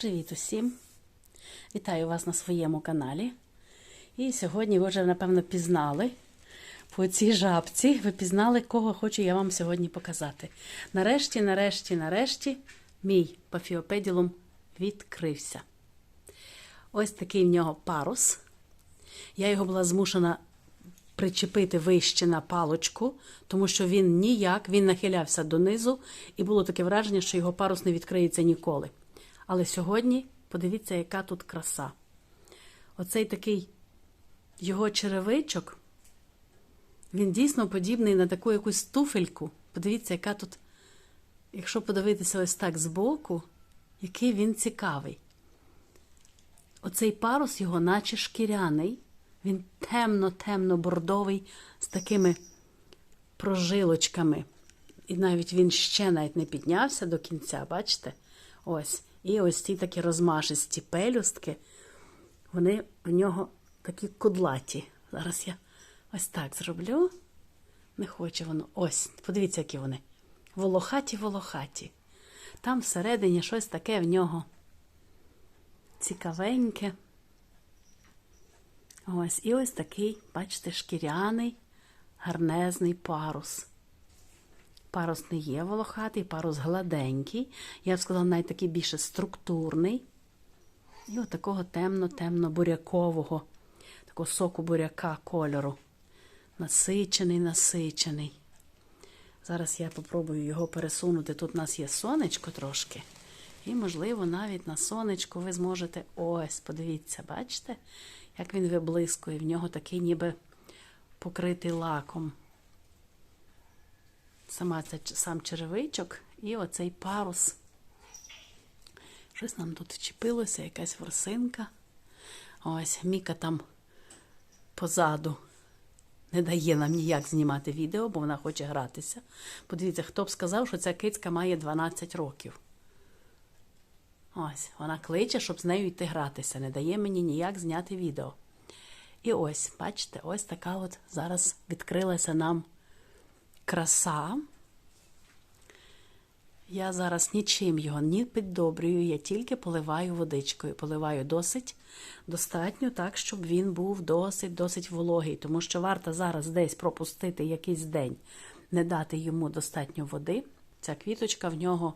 Привіт усім! Вітаю вас на своєму каналі. І сьогодні ви вже, напевно, пізнали по цій жабці. Ви пізнали, кого хочу я вам сьогодні показати. Нарешті, нарешті, нарешті, мій пафіопеділум відкрився. Ось такий в нього парус. Я його була змушена причепити вище на палочку, тому що він ніяк, він нахилявся донизу, і було таке враження, що його парус не відкриється ніколи. Але сьогодні подивіться, яка тут краса. Оцей такий його черевичок, він дійсно подібний на таку якусь туфельку. Подивіться, яка тут, якщо подивитися ось так збоку, який він цікавий. Оцей парус його, наче шкіряний, він темно-темно-бордовий з такими прожилочками. І навіть він ще навіть не піднявся до кінця, бачите? Ось. І ось ці такі розмашисті пелюстки, вони в нього такі кудлаті. Зараз я ось так зроблю. Не хоче воно. Ось, подивіться, які вони. Волохаті-волохаті. Там всередині щось таке в нього цікавеньке. Ось, і ось такий, бачите, шкіряний, гарнезний парус. Парус не є волохатий, парус гладенький. Я б сказала, навіть такий більше структурний. І от такого темно-темно-бурякового, такого соку буряка кольору. Насичений, насичений. Зараз я попробую його пересунути. Тут у нас є сонечко трошки. І, можливо, навіть на сонечку ви зможете. Ось, подивіться, бачите, як він виблискує. В нього такий ніби покритий лаком. Сама ця, сам черевичок і оцей парус. Щось нам тут вчепилося, якась ворсинка. Ось Міка там позаду не дає нам ніяк знімати відео, бо вона хоче гратися. Подивіться, хто б сказав, що ця кицька має 12 років. Ось, вона кличе, щоб з нею йти гратися. Не дає мені ніяк зняти відео. І ось, бачите, ось така от зараз відкрилася нам краса. Я зараз нічим його не піддобрюю, я тільки поливаю водичкою. Поливаю досить достатньо, так, щоб він був досить-досить вологий, тому що варто зараз десь пропустити якийсь день, не дати йому достатньо води. Ця квіточка в нього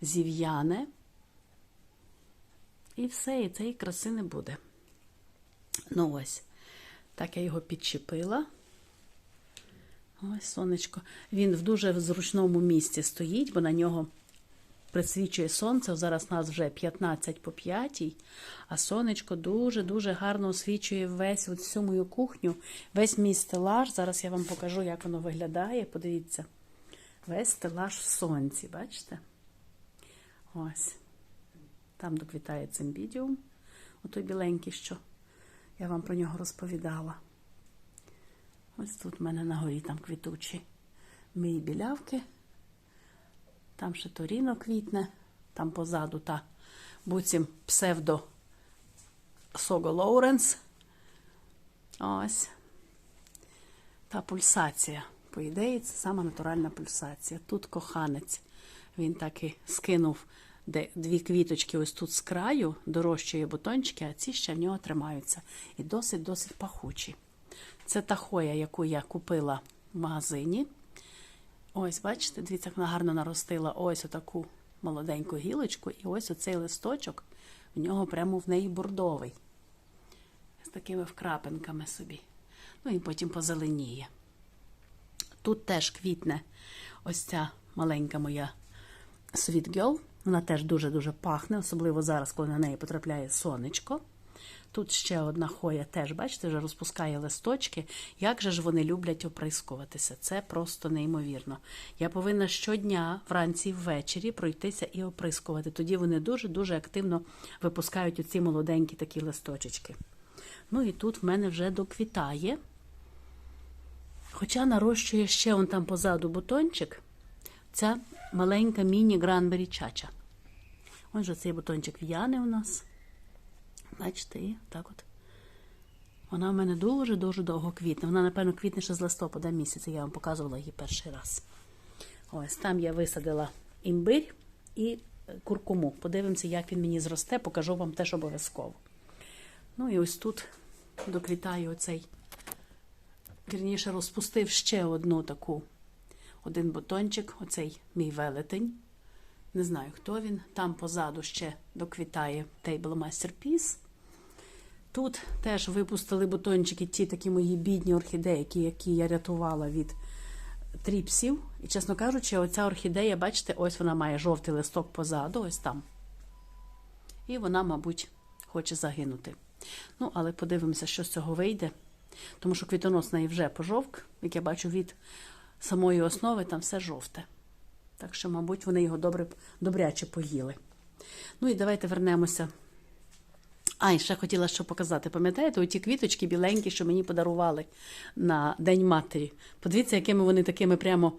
зів'яне. І все, і цієї краси не буде. Ну ось, так я його підчепила. Ось сонечко. Він в дуже зручному місці стоїть, бо на нього присвічує сонце. Зараз нас вже 15 по 5, а сонечко дуже-дуже гарно освічує весь всю мою кухню, весь мій стелаж. Зараз я вам покажу, як воно виглядає. Подивіться, весь стелаж в сонці, бачите? Ось. Там доквітає цимбідіум, отой біленький, що я вам про нього розповідала. Ось тут в мене на горі там квітучі мої білявки. Там ще торіно квітне, там позаду та буцім псевдо Сого Лоуренс. Ось. Та пульсація. По ідеї, це сама натуральна пульсація. Тут коханець. Він так і скинув де дві квіточки ось тут з краю, дорожчої бутончики, а ці ще в нього тримаються. І досить-досить пахучі. Це та хоя, яку я купила в магазині. Ось, бачите, дивіться, як вона гарно наростила ось отаку молоденьку гілочку, і ось оцей листочок, в нього прямо в неї бордовий. З такими вкрапинками собі. Ну і потім позеленіє. Тут теж квітне ось ця маленька моя Sweet. Вона теж дуже-дуже пахне, особливо зараз, коли на неї потрапляє сонечко. Тут ще одна хоя теж, бачите, вже розпускає листочки. Як же ж вони люблять оприскуватися? Це просто неймовірно. Я повинна щодня, вранці ввечері, пройтися і оприскувати. Тоді вони дуже-дуже активно випускають оці молоденькі такі листочечки. Ну і тут в мене вже доквітає. Хоча нарощує ще он там позаду бутончик, ця маленька міні-гранбері чача. Ось же цей бутончик в'яне у нас. Бачите, і так от. Вона в мене дуже-дуже довго квітне. Вона, напевно, квітне ще з листопада місяця. Я вам показувала її перший раз. Ось там я висадила імбирь і е, куркуму. Подивимося, як він мені зросте, покажу вам теж обов'язково. Ну і ось тут доквітаю оцей, вірніше, розпустив ще одну таку, один бутончик, оцей мій велетень. Не знаю, хто він. Там позаду ще доквітає Table Masterpiece. Тут теж випустили бутончики, ті такі мої бідні орхідейки, які я рятувала від тріпсів. І, чесно кажучи, оця орхідея, бачите, ось вона має жовтий листок позаду, ось там. І вона, мабуть, хоче загинути. Ну, але подивимося, що з цього вийде. Тому що квітонос в неї вже пожовк, як я бачу, від самої основи там все жовте. Так що, мабуть, вони його добре, добряче поїли. Ну і давайте вернемося. А, і ще хотіла що показати. Пам'ятаєте, оті квіточки біленькі, що мені подарували на День матері. Подивіться, якими вони такими прямо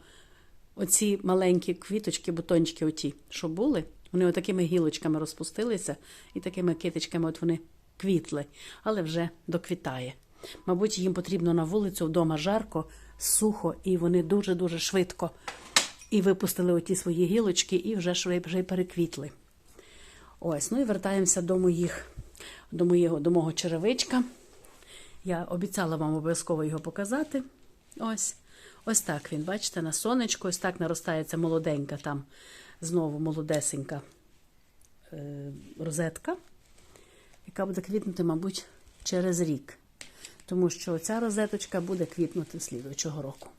оці маленькі квіточки, бутончики, оті, що були, вони отакими гілочками розпустилися, і такими китичками от вони квітли, але вже доквітає. Мабуть, їм потрібно на вулицю вдома жарко, сухо, і вони дуже-дуже швидко і випустили оті свої гілочки, і вже швидше переквітли. Ось, ну і вертаємося до моїх, до моєго, до мого черевичка. Я обіцяла вам обов'язково його показати. Ось. Ось так він, бачите, на сонечку, ось так наростається молоденька там, знову молодесенька е, розетка, яка буде квітнути, мабуть, через рік. Тому що ця розеточка буде квітнути слідуючого року.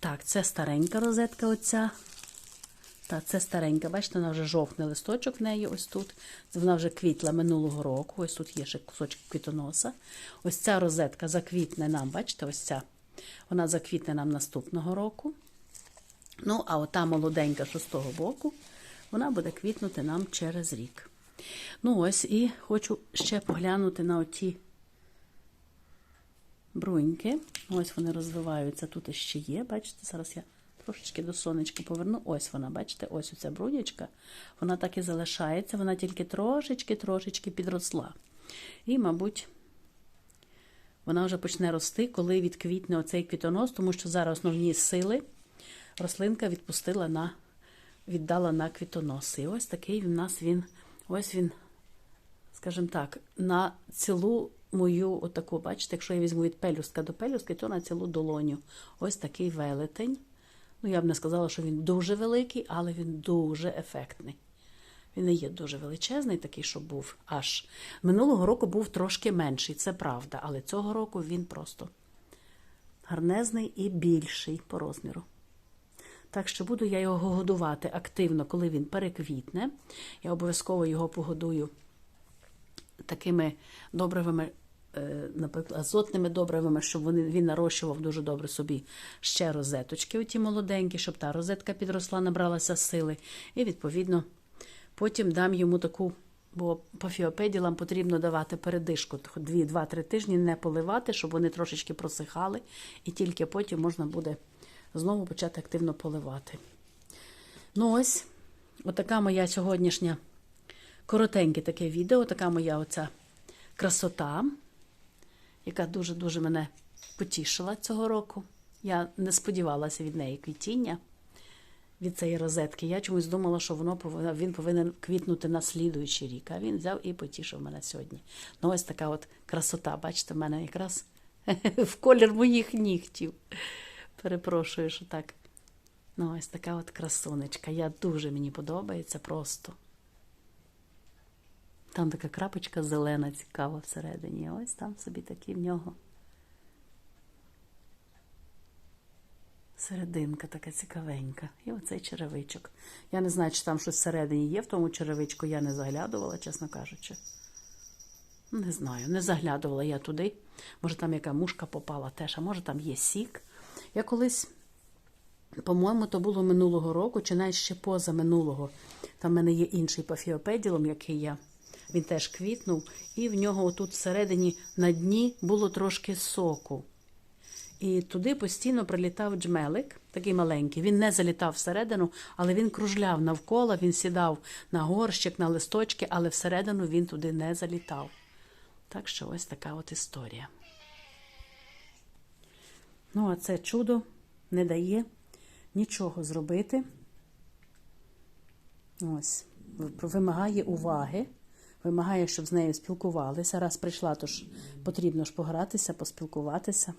Так, це старенька розетка оця. Так, це старенька, бачите, вона вже жовтний листочок в неї ось тут. Вона вже квітла минулого року. Ось тут є ще кусочок квітоноса. Ось ця розетка заквітне нам, бачите, ось ця. Вона заквітне нам наступного року. Ну, а ота молоденька, що з того боку, вона буде квітнути нам через рік. Ну, ось, і хочу ще поглянути на оті бруньки. Ось вони розвиваються. Тут ще є. Бачите, зараз я трошечки до сонечка поверну. Ось вона, бачите, ось оця брунячка. Вона так і залишається, вона тільки трошечки-трошечки підросла. І, мабуть, вона вже почне рости, коли відквітне оцей квітонос, тому що зараз основні сили рослинка відпустила на, віддала на квітонос. І ось такий в нас він, ось він, скажімо так, на цілу мою отаку, бачите, якщо я візьму від пелюстка до пелюстки, то на цілу долоню. Ось такий велетень. Ну, я б не сказала, що він дуже великий, але він дуже ефектний. Він не є дуже величезний, такий, що був аж. Минулого року був трошки менший, це правда, але цього року він просто гарнезний і більший по розміру. Так що буду я його годувати активно, коли він переквітне. Я обов'язково його погодую такими добривими, наприклад, азотними добривами, щоб вони, він нарощував дуже добре собі ще розеточки, оті молоденькі, щоб та розетка підросла, набралася сили. І, відповідно, потім дам йому таку. Бо по фіопеділам потрібно давати передишку 2-3 тижні, не поливати, щоб вони трошечки просихали, і тільки потім можна буде знову почати активно поливати. Ну ось, отака моя сьогоднішня коротеньке таке відео, така моя оця красота, яка дуже-дуже мене потішила цього року. Я не сподівалася від неї квітіння, від цієї розетки. Я чомусь думала, що воно він повинен квітнути на слідуючий рік. А він взяв і потішив мене сьогодні. Ну, ось така от красота, бачите, в мене якраз в колір моїх нігтів. Перепрошую, що так. Ну, ось така от красунечка. Я дуже мені подобається просто. Там така крапочка зелена, цікава всередині. Ось там собі такий в нього. Серединка така цікавенька. І оцей черевичок. Я не знаю, чи там щось всередині є в тому черевичку, я не заглядувала, чесно кажучи. Не знаю, не заглядувала я туди. Може, там яка мушка попала теж, а може там є сік. Я колись, по-моєму, то було минулого року, чи навіть ще поза минулого. Там в мене є інший пафіопеділом, який я. Він теж квітнув, і в нього отут всередині на дні було трошки соку. І туди постійно прилітав джмелик, такий маленький. Він не залітав всередину, але він кружляв навколо, він сідав на горщик, на листочки, але всередину він туди не залітав. Так що ось така от історія. Ну, а це чудо не дає нічого зробити. Ось, вимагає уваги, вимагає, щоб з нею спілкувалися. Раз прийшла, то ж потрібно ж погратися, поспілкуватися.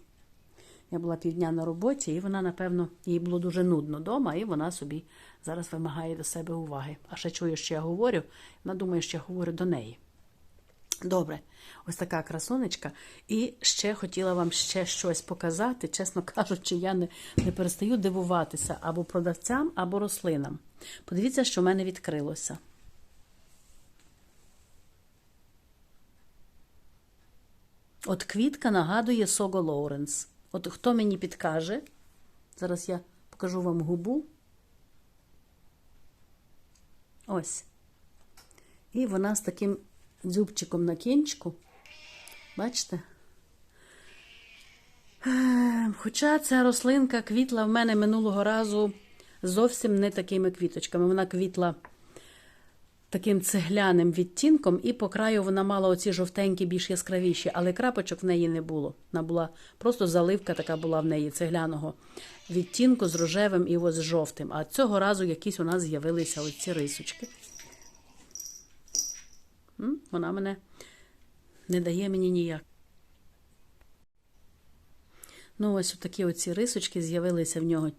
Я була півдня на роботі, і вона, напевно, їй було дуже нудно вдома, і вона собі зараз вимагає до себе уваги. А ще чує, що я говорю, вона думає, що я говорю до неї. Добре, ось така красунечка. І ще хотіла вам ще щось показати. Чесно кажучи, я не, не перестаю дивуватися або продавцям, або рослинам. Подивіться, що в мене відкрилося. От квітка нагадує Сого Лоуренс. От хто мені підкаже? Зараз я покажу вам губу. Ось. І вона з таким дзюбчиком на кінчику. Бачите? Е, Хоча ця рослинка квітла в мене минулого разу зовсім не такими квіточками. Вона квітла таким цегляним відтінком, і по краю вона мала оці жовтенькі, більш яскравіші, але крапочок в неї не було. Вона була просто заливка така була в неї цегляного відтінку з рожевим і ось з жовтим. А цього разу якісь у нас з'явилися оці рисочки. Вона мене не дає мені ніяк. Ну, ось такі оці рисочки з'явилися в нього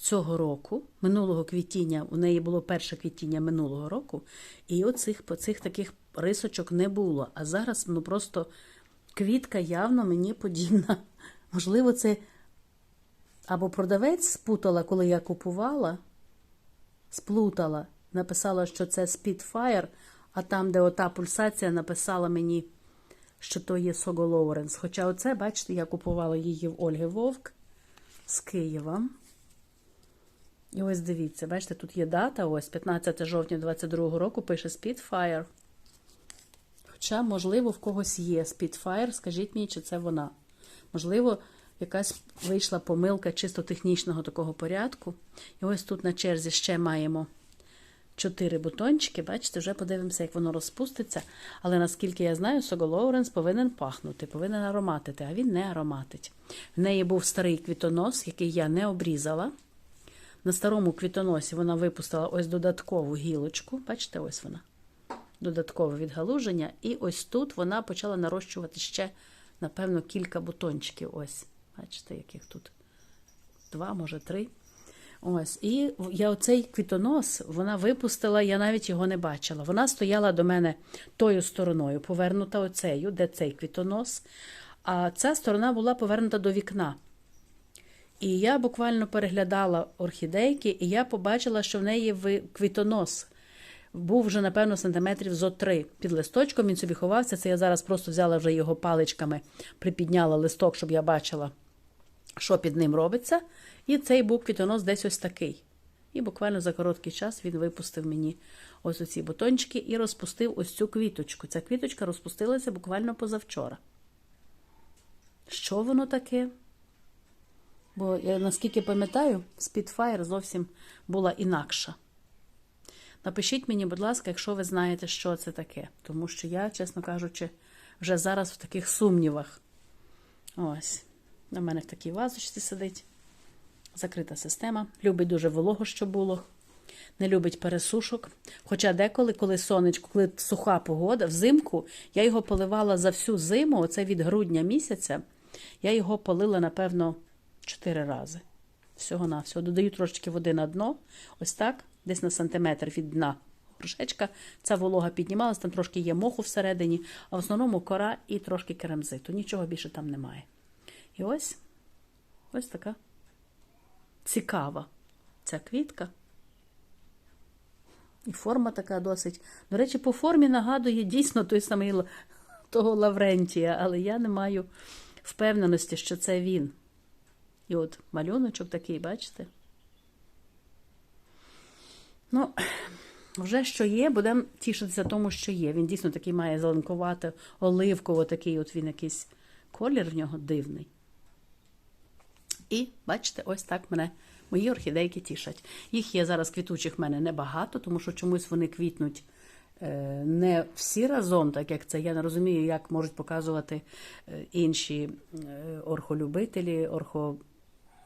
цього року. Минулого квітіння, у неї було перше квітіння минулого року, і оцих цих таких рисочок не було. А зараз ну просто квітка явно мені подібна. Можливо, це або продавець спутала, коли я купувала, сплутала, написала, що це Spitfire, а там, де ота пульсація, написала мені, що то є Сого Лоуренс. Хоча оце, бачите, я купувала її в Ольги Вовк з Києва. І ось дивіться, бачите, тут є дата, ось 15 жовтня 22 року пише Spitfire. Хоча, можливо, в когось є Spitfire, скажіть мені, чи це вона. Можливо, якась вийшла помилка чисто технічного такого порядку. І ось тут на черзі ще маємо чотири бутончики. Бачите, вже подивимося, як воно розпуститься. Але наскільки я знаю, Сого Лоуренс повинен пахнути, повинен ароматити, а він не ароматить. В неї був старий квітонос, який я не обрізала. На старому квітоносі вона випустила ось додаткову гілочку. Бачите, ось вона. Додаткове відгалуження. І ось тут вона почала нарощувати ще, напевно, кілька бутончиків. Ось. Бачите, яких тут два, може, три. Ось. І я оцей квітонос вона випустила, я навіть його не бачила. Вона стояла до мене тою стороною, повернута оцею, де цей квітонос. А ця сторона була повернута до вікна. І я буквально переглядала орхідейки, і я побачила, що в неї квітонос був вже, напевно, сантиметрів зо три. Під листочком він собі ховався. Це я зараз просто взяла вже його паличками, припідняла листок, щоб я бачила, що під ним робиться. І цей був квітонос десь ось такий. І буквально за короткий час він випустив мені ось оці бутончики і розпустив ось цю квіточку. Ця квіточка розпустилася буквально позавчора. Що воно таке? Бо я наскільки пам'ятаю, Spitfire зовсім була інакша. Напишіть мені, будь ласка, якщо ви знаєте, що це таке. Тому що я, чесно кажучи, вже зараз в таких сумнівах. Ось. На мене в такій вазочці сидить. Закрита система. Любить дуже волого, що було. Не любить пересушок. Хоча деколи, коли сонечко, коли суха погода, взимку я його поливала за всю зиму, оце від грудня місяця, я його полила, напевно, чотири рази. Всього на всього. Додаю трошечки води на дно. Ось так, десь на сантиметр від дна горшечка. Ця волога піднімалась, там трошки є моху всередині, а в основному кора і трошки керамзиту. Нічого більше там немає. І ось ось така цікава ця квітка. І форма така досить. До речі, по формі нагадує дійсно той самий того Лаврентія, але я не маю впевненості, що це він. І от малюночок такий, бачите? Ну, вже що є, будемо тішитися тому, що є. Він дійсно такий має зеленкувати, оливково такий, от він якийсь колір в нього дивний. І бачите, ось так мене мої орхідейки тішать. Їх є зараз квітучих в мене небагато, тому що чомусь вони квітнуть е, не всі разом, так як це. Я не розумію, як можуть показувати е, інші е, орхолюбителі, орхо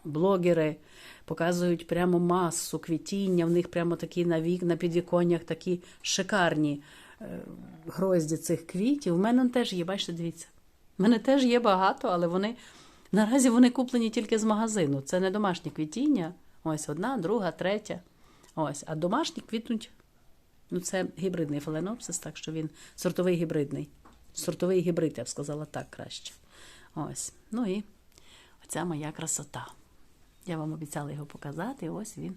блогери показують прямо масу квітіння, в них прямо такі на вік, на підвіконнях такі шикарні е, грозді цих квітів. У мене теж є, бачите, дивіться. У мене теж є багато, але вони наразі вони куплені тільки з магазину. Це не домашнє квітіння. Ось одна, друга, третя. Ось, а домашні квітнуть. Ну, це гібридний фаленопсис, так що він сортовий гібридний. Сортовий гібрид, я б сказала так краще. Ось. Ну і оця моя красота. Я вам обіцяла його показати, ось він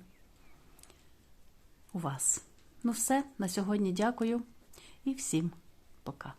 у вас. Ну, все, на сьогодні дякую і всім пока.